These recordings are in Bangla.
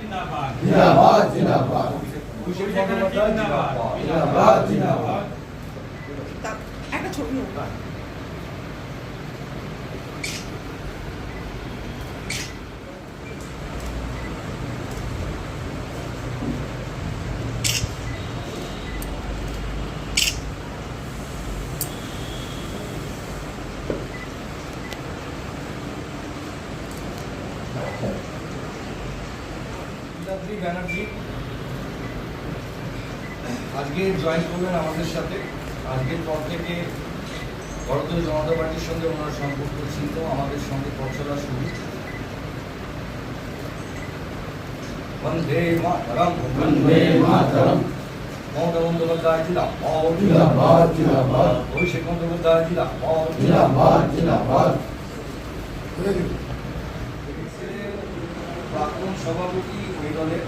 জিন্দাবাদ জিন্দাবাদ। জিন্দাবাদ জিন্দাবাদ। একটা ছবি হোক। নীলাদ্রি ব্যানার্জি। আজকে জয়েন করলেন আমাদের সাথে। আজকের পর থেকে ভারতীয় জনতা পার্টির সঙ্গে ওনার সম্পর্ক ছিল আমাদের সঙ্গে পথ চলা শুরু। বন্দে মাতরম। বন্দে মাতরম। মমতা বন্দ্যোপাধ্যায় জিন্দাবাদ। জিন্দাবাদ জিন্দাবাদ। অভিষেক বন্দ্যোপাধ্যায় জিন্দাবাদ। জিন্দাবাদ জিন্দাবাদ। প্রাক্তন সভাপতি ওই দলের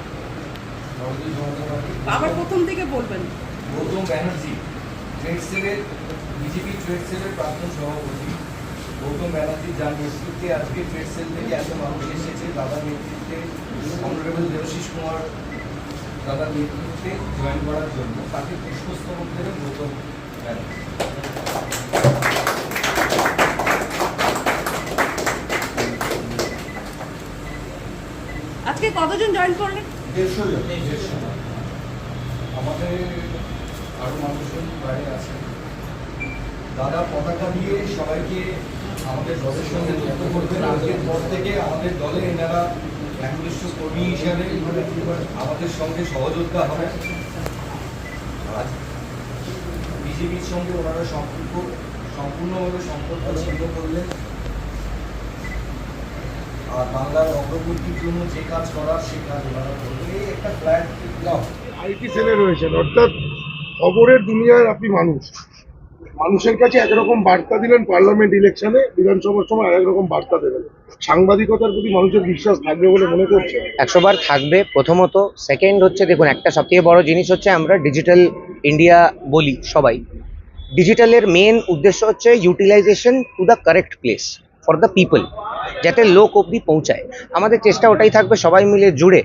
ভারতীয় জনতা পার্টি। আবার প্রথম থেকে বলবেন। গৌতম ব্যানার্জি ট্রেড সেলের বিজেপি ট্রেড সেলের প্রাক্তন সভাপতি। গৌতম ব্যানার্জি যার নেতৃত্বে আজকে ট্রেড সেল থেকে এত মানুষ এসেছে দাদার নেতৃত্বে। অনারেবল দেবশিস কুমার দাদার নেতৃত্বে জয়েন করার জন্য তাকে পুষ্পস্তবক দেবেন গৌতম ব্যানার্জি। আজকে কতজন জয়েন করলেন? দেড়শো জন। আমাদের আরও মানুষজন বাইরে আছে। দাদা পতাকা দিয়ে সবাইকে আমাদের দলের সঙ্গে যুক্ত আজকের পর থেকে আমাদের দলে এনারা একনিষ্ঠ কর্মী হিসাবে আমাদের সঙ্গে সহযোদ্ধা হবে। বিজেপির সঙ্গে ওনারা সম্পর্ক সম্পূর্ণভাবে সম্পর্ক ছিন্ন করলেন। আর বাংলার অগ্রগতির জন্য যে কাজ করার সে কাজ ওনারা এই একটা ফ্ল্যাট লাভ আইটি সেলে রয়েছেন অর্থাৎ খবরের দুনিয়ার আপনি মানুষ। মানুষের কাছে একরকম বার্তা দিলেন পার্লামেন্ট ইলেকশনে বিধানসভার সময় আরেক রকম বার্তা দেবেন। সাংবাদিকতার প্রতি মানুষের বিশ্বাস থাকবে বলে মনে করছেন? একশো বার থাকবে প্রথমত। সেকেন্ড হচ্ছে দেখুন একটা সবথেকে বড় জিনিস হচ্ছে আমরা ডিজিটাল ইন্ডিয়া বলি সবাই। ডিজিটালের মেন উদ্দেশ্য হচ্ছে utilization to the correct place for the people যাতে লোক অবধি পৌঁছায়। আমাদের চেষ্টা ওটাই থাকবে, সবাই মিলে জুড়ে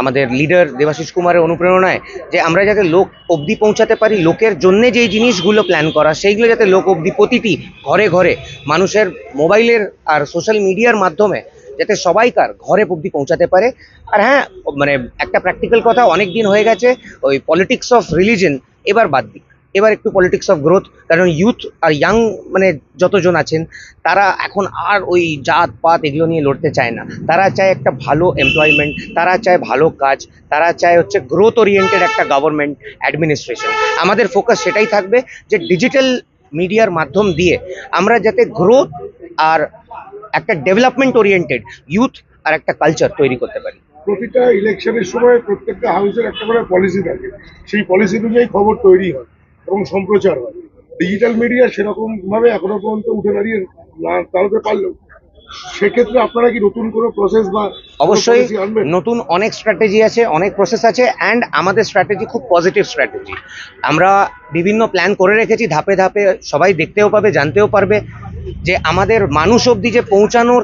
আমাদের লিডার দেবাশিস কুমারের অনুপ্রেরণায় যে আমরা যাতে লোক অবধি পৌঁছাতে পারি, লোকের জন্য যেই জিনিসগুলো প্ল্যান করা, সেইগুলো যাতে লোক অবধি প্রতিটি ঘরে ঘরে, মানুষের মোবাইলের আর সোশ্যাল মিডিয়ার মাধ্যমে যাতে সবাইকার ঘরে অবধি পৌঁছাতে পারে। আর হ্যাঁ মানে একটা প্র্যাকটিক্যাল কথা অনেক দিন হয়ে গেছে, ওই পলিটিক্স অফ রিলিজন এবার বাদ দিক এবার একটু পলিটিক্স অফ গ্রোথ কারণ ইউথ আর ইয়াং মানে যতজন আছেন, তারা এখন আর ওই জাত পাত এগুলো নিয়ে লড়তে চায় না। তারা চায় একটা ভালো এমপ্লয়মেন্ট তারা চায় ভালো কাজ, তারা চায় হচ্ছে গ্রোথ ওরিয়েন্টেড একটা গভর্নমেন্ট অ্যাডমিনিস্ট্রেশন আমাদের ফোকাস সেটাই থাকবে যে ডিজিটাল মিডিয়ার মাধ্যম দিয়ে আমরা যাতে গ্রোথ আর একটা ডেভেলপমেন্ট ওরিয়েন্টেড ইউথ আর একটা কালচার তৈরি করতে পারি। প্রতিটা ইলেকশনের সময় প্রত্যেকটা হাউসের একটা করে পলিসি থাকে। সেই পলিসি অনুযায়ী খবর তৈরি হয়। এবং সম্প্রচার হয়। ডিজিটাল মিডিয়া সেরকম ভাবে এখনও পর্যন্ত উঠে দাঁড়িয়ে না দাঁড়াতে পারলেও। সেক্ষেত্রে আপনারা কি নতুন কোনো প্রসেস বা অবশ্যই নতুন অনেক স্ট্র্যাটেজি আছে অনেক প্রসেস আছে অ্যান্ড আমাদের স্ট্র্যাটেজি খুব পজিটিভ স্ট্র্যাটেজি আমরা বিভিন্ন প্ল্যান করে রেখেছি ধাপে ধাপে সবাই দেখতেও পাবে জানতেও পারবে যে আমাদের মানুষ অবধি যে পৌঁছানোর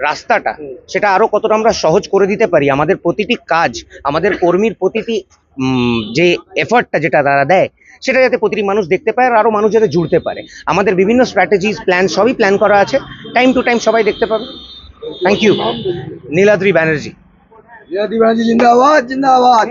রাস্তাটা সেটা আরও কতটা আমরা সহজ করে দিতে পারি আমাদের প্রতিটি কাজ আমাদের কর্মীর প্রতিটি যে এফার্টটা যেটা তারা দেয় সেটা যাতে প্রতিটি মানুষ দেখতে পায় আর আরও মানুষ যাতে জুড়তে পারে। আমাদের বিভিন্ন স্ট্র্যাটেজিস প্ল্যান সবই প্ল্যান করা আছে। টাইম টু টাইম সবাই দেখতে পাবে। থ্যাংক ইউ নীলাদ্রি ব্যানার্জি জিন্দাবাদ জিন্দাবাদ।